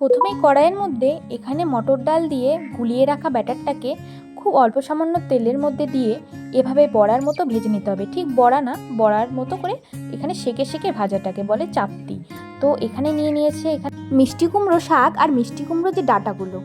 প্রথমেই কড়াইয়ের মধ্যে এখানে মটর ডাল দিয়ে গুলিয়ে রাখা ব্যাটারটাকে খুব অল্প সামান্য তেলের মধ্যে দিয়ে এভাবে বড়ার মতো ভেজে নিতে হবে। ঠিক বড়া না, বড়ার মতো করে এখানে সেকে সেকে ভাজাটাকে বলে চাপতি। তো এখানে নিয়ে নিয়েছে এখানে মিষ্টি কুমড়ো শাক আর মিষ্টি কুমড়ো যে ডাটাগুলো।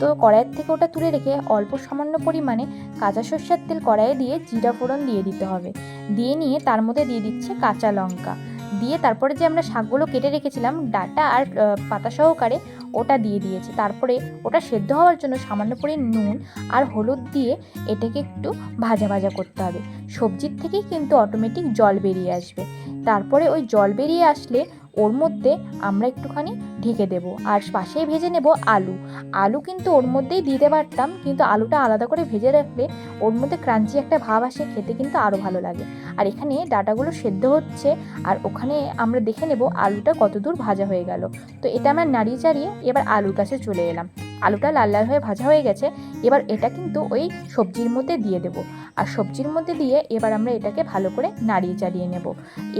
তো কড়াইয়ের থেকে ওটা তুলে রেখে অল্প সামান্য পরিমাণে কাঁচা সর্ষের তেল কড়াইয়ে দিয়ে জিরা ফোড়ন দিয়ে দিতে হবে। দিয়ে নিয়ে তার মধ্যে দিয়ে দিচ্ছে কাঁচা লঙ্কা। দিয়ে তারপরে যে আমরা শাকগুলো কেটে রেখেছিলাম, ডাটা আর পাতা সহকারে ওটা দিয়ে দিয়েছি। তারপরে ওটা সেদ্ধ হওয়ার জন্য সামান্য করে নুন আর হলুদ দিয়ে এটাকে একটু ভাজা ভাজা করতে হবে। সবজির থেকেই কিন্তু অটোমেটিক জল বেরিয়ে আসবে। তারপরে ওই জল বেরিয়ে আসলে ওর মধ্যে আমরা একটুখানি ঢেকে দেব। আর পাশেই ভেজে নেব আলু। আলু কিন্তু ওর মধ্যেই দিতে পারতাম, কিন্তু আলুটা আলাদা করে ভেজে রাখলে ওর মধ্যে ক্রাঞ্চি একটা ভাব আসে, খেতে কিন্তু আরও ভালো লাগে। আর এখানে ডাটাগুলো সেদ্ধ হচ্ছে, আর ওখানে আমরা দেখে নেব আলুটা কতদূর ভাজা হয়ে গেল। তো এটা আমরা নাড়িয়ে চাড়িয়ে এবার আলুর কাছে চলে এলাম। আলুটা লাল লাল হয়ে ভাজা হয়ে গেছে, এবার এটা কিন্তু ওই সবজির মধ্যে দিয়ে দেবো। আর সবজির মধ্যে দিয়ে এবার আমরা এটাকে ভালো করে নাড়িয়ে চাড়িয়ে নেব।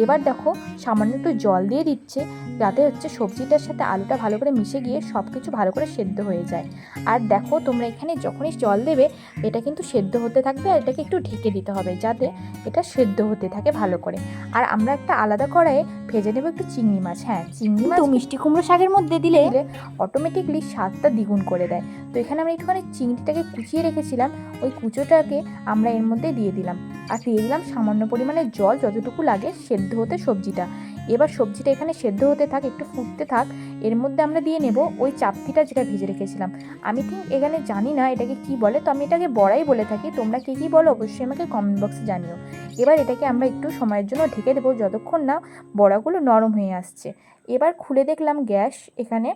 এবার দেখো সামান্য একটু জল দিয়ে দিচ্ছে, যাতে হচ্ছে সবজিটার সাথে আলুটা ভালো করে মিশে গিয়ে সব কিছু ভালো করে সেদ্ধ হয়ে যায়। আর দেখো তোমরা এখানে যখনই জল দেবে, এটা কিন্তু সেদ্ধ হতে থাকবে আর এটাকে একটু ঢেকে দিতে হবে, যাতে এটা সেদ্ধ হতে থাকে ভালো করে। আর আমরা একটা আলাদা কড়াইয়ে ভেজে নেব একটু চিংড়ি মাছ হ্যাঁ চিংড়ি মাছ মিষ্টি কুমড়ো শাকের মধ্যে দিলে দিলে অটোমেটিকলি স্বাদটা দ্বিগুণ করে দেয়। তো এখানে আমরা একটুখানি চিংড়িটাকে কুচিয়ে রেখেছিলাম। ওই কুচোটাকে আমরা এর মধ্যে দিয়ে দিলাম। আর দিয়ে দিলাম সামান্য পরিমাণে জল, যতটুকু লাগে সেদ্ধ হতে সবজিটা। এবার সবজিটা এখানে সেদ্ধ হতে থাক, একটু ফুটতে থাক, এর মধ্যে আমরা দিয়ে নেব ওই চাপতিটা যেটা ভেজে রেখেছিলাম। আমি ঠিক এখানে জানি না এটাকে কি বলে, তো আমি এটাকে বড়াই বলে থাকি, তোমরা কে কী বলো অবশ্যই আমাকে কমেন্ট বক্সে জানিও। এবার এটাকে আমরা একটু সময়ের জন্য ঢেকে দেবো, যতক্ষণ না বড়াগুলো নরম হয়ে আসছে। এবার খুলে দেখলাম গ্যাস এখানে।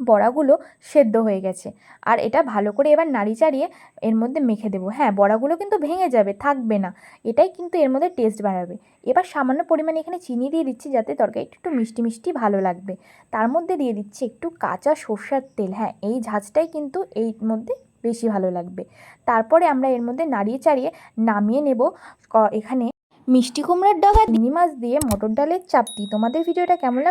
বড়াগুলো সেদ্ধ হয়ে গেছে। আর এটা ভালো করে এবার নাড়ি চাড়িয়ে এর মধ্যে মেখে দেবো। হ্যাঁ বড়াগুলো কিন্তু ভেঙে যাবে, থাকবে না। এটাই কিন্তু এর মধ্যে টেস্ট বাড়াবে। এবার সামান্য পরিমাণে এখানে চিনি দিয়ে দিচ্ছি যাতে তরকারিটা একটু মিষ্টি মিষ্টি ভালো লাগবে। তার মধ্যে দিয়ে দিচ্ছি একটু কাঁচা সর্ষার তেল। হ্যাঁ এই ঝাঁজটাই কিন্তু এই মধ্যে বেশি ভালো লাগবে। তারপরে আমরা এর মধ্যে নাড়িয়ে চাড়িয়ে নামিয়ে নেব। এখানে মিষ্টি কুমড়ার ডাগা চিংড়ি মাছ দিয়ে মটর ডালের চাপটি তোমাদের ভিডিওটা কেমন